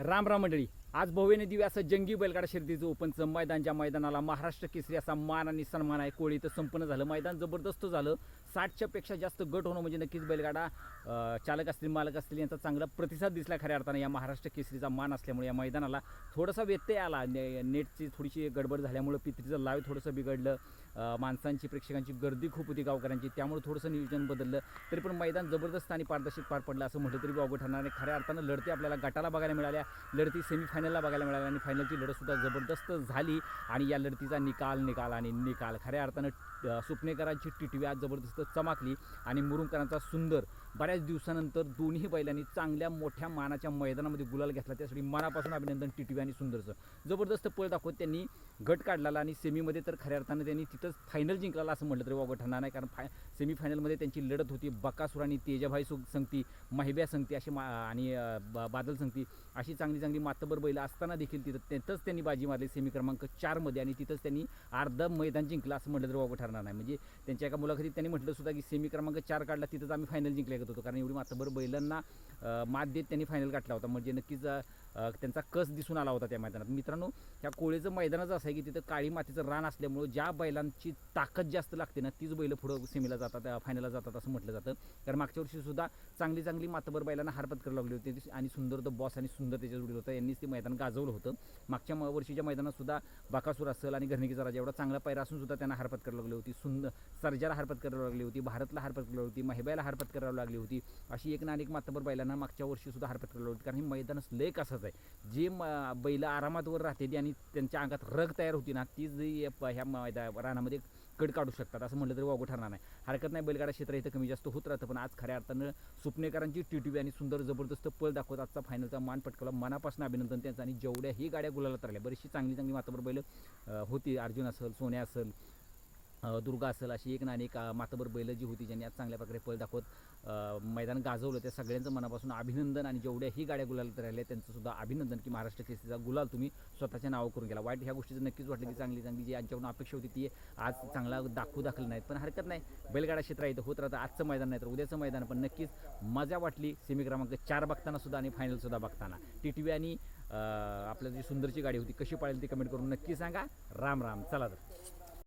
राम राम मंडळी. आज भव्य दिव्य असं जंगी बैलगाडा शर्यतीचं ओपनचं मैदान ज्या मैदानाला महाराष्ट्र केसरी असा मान आणि सन्मान आहे कोळी तर संपन्न झालं. मैदान जबरदस्त झालं. साठच्या पेक्षा जास्त गट होणं म्हणजे नक्कीच बैलगाडा चालक असतील मालक असतील यांचा चांगला प्रतिसाद दिसला खऱ्या अर्थानं. या महाराष्ट्र केसरीचा मान असल्यामुळे या मैदानाला थोडासा व्यत्यय आला. ने- नेटची थोडीशी गडबड झाल्यामुळं पित्रीचं लाव थोडंसं बिघडलं. माणसांची प्रेक्षकांची गर्दी खूप होती गावकऱ्यांची. त्यामुळे थोडंसं नियोजन बदललं. तरी पण मैदान जबरदस्त आणि पारदर्शक पार पडलं असं म्हटलं तरी वावगं ठरणार आणि खऱ्या अर्थानं लढती आपल्याला गटाला बघायला मिळाल्या. लढती सेमीफायनलला बघायला मिळाल्या आणि फायनलची लढतसुद्धा जबरदस्त झाली. आणि या लढतीचा निकाल निकाल आणि निकाल. खऱ्या अर्थानं सुपनेकरांची टिटवी आज जबरदस्त चमाकली आणि मुरुंकरांचा सुंदर बऱ्याच दिवसानंतर दोन्ही बैलांनी चांगल्या मोठ्या मानाच्या मैदानामध्ये गुलाल घेतला. त्यासाठी मनापासून अभिनंदन टिटवी आणि सुंदरचं. जबरदस्त पळ दाखवत त्यांनी गट काढलेला आणि सेमीमध्ये तर खऱ्या अर्थानं त्यांनी तिथंच फायनल जिंकला असं म्हटलं तरी वावगं ठरणार नाही. कारण फाय सेमीफायनलमध्ये त्यांची लढत होती. बकासूर आणि तेजाभाई सुख संगती महिब्या संगती अशी मा आणि बा- बादल संगती अशी चांगली चांगली मातबर बैल असताना देखील तिथं तिथंच त्यांनी बाजी मारली सेमी क्रमांक चारमध्ये आणि तिथंच त्यांनी अर्धा मैदान जिंकलं असं म्हटलं तरी वावगं ठरणार नाही. म्हणजे त्यांच्या एका मुलाखतीत त्यांनी म्हटलं सुद्धा की सेमी क्रमांक चार काढला तिथंच आम्ही फायनल जिंकल्या होतो. कारण एवढी मातबर बैलांना मात देत त्यांनी फायनल गाठला होता. म्हणजे नक्कीच त्यांचा कस दिसून आला होता त्या मैदानात. मित्रांनो ह्या कोळीचं मैदानच असं आहे की तिथं काळी मातीचं रान असल्यामुळं ज्या बैलांची ताकद जास्त लागते ना तीच बैलं पुढं सेमीला जातात फायनलला जातात असं म्हटलं जातं. कारण मागच्या वर्षीसुद्धा चांगली चांगली मातबर बैलांना हारपत करायला लागली होती आणि सुंदर द बॉस आणि सुंदर त्याच्या जोडील होतं. यांनीच ते मैदान गाजवलं होतं. मागच्या म- वर्षीच्या मैदानात सुद्धा बाकासूर असेल आणि घरणीचा राजा एवढा चांगला पायरा असून सुद्धा त्यांना हरपत करायला लागली होती. सुंदर सर्जाला हरपत करायला लागली होती भारतला हारपत करायला होती महिबाईला हरपत करायला लागली होती. अशी एक ना अनेक मातबर बैलांना मागच्या वर्षीसुद्धा हारपत करायला होती. कारण हे मैदानच लय कसं आहे. जे म बैल आरामात वर राहते ती आणि त्यांच्या अंगात रग तयार होती ना तीच जी ह्या मैदा रानामध्ये कड काढू शकतात असं म्हटलं तरी वागू ठरणार नाही. हरकत नाही बैलगाडा क्षेत्र इथं कमी जास्त होत राहतं पण आज खऱ्या अर्थानं सुपनेकरांची टी आणि सुंदर जबरदस्त पळ दाखवत आजचा फायनलचा मान पटकवला. मनापासून अभिनंदन त्यांचं आणि जेवढ्याही गाड्या गुलाला राहिल्या बरीचशी चांगली चांगली माताबर बैल होती. अर्जुन असेल सोन्या असेल दुर्गा असेल अशी एक नाणी का मातबर बैल जी होती ज्यांनी आज चांगल्या प्रकारे पळ दाखवत मैदान गाजवलं त्या सगळ्यांचं मनापासून अभिनंदन आणि जेवढ्याही गाड्या गुलाल राहिल्या त्यांचंसुद्धा अभिनंदन की महाराष्ट्र केसरीचा गुलाल तुम्ही स्वतःच्या नावं करून गेला. वाईट ह्या गोष्टीचं नक्कीच वाटलं की चांगली चांगली जी यांच्याकडून अपेक्षा होती ती आज चांगला दाखवू दाखल नाहीत. पण हरकत नाही. बैलगाडा क्षेत्र इथं होत राहतं. आजचं मैदान नाही तर उद्याचं मैदान पण नक्कीच मजा वाटली. सेमी क्रमांक चार बघताना सुद्धा आणि फायनलसुद्धा बघताना. टी टी व्ही आणि आपल्या आपलं जी सुंदरची गाडी होती कशी पाळेल ती कमेंट करून नक्की सांगा. राम राम. चला तर.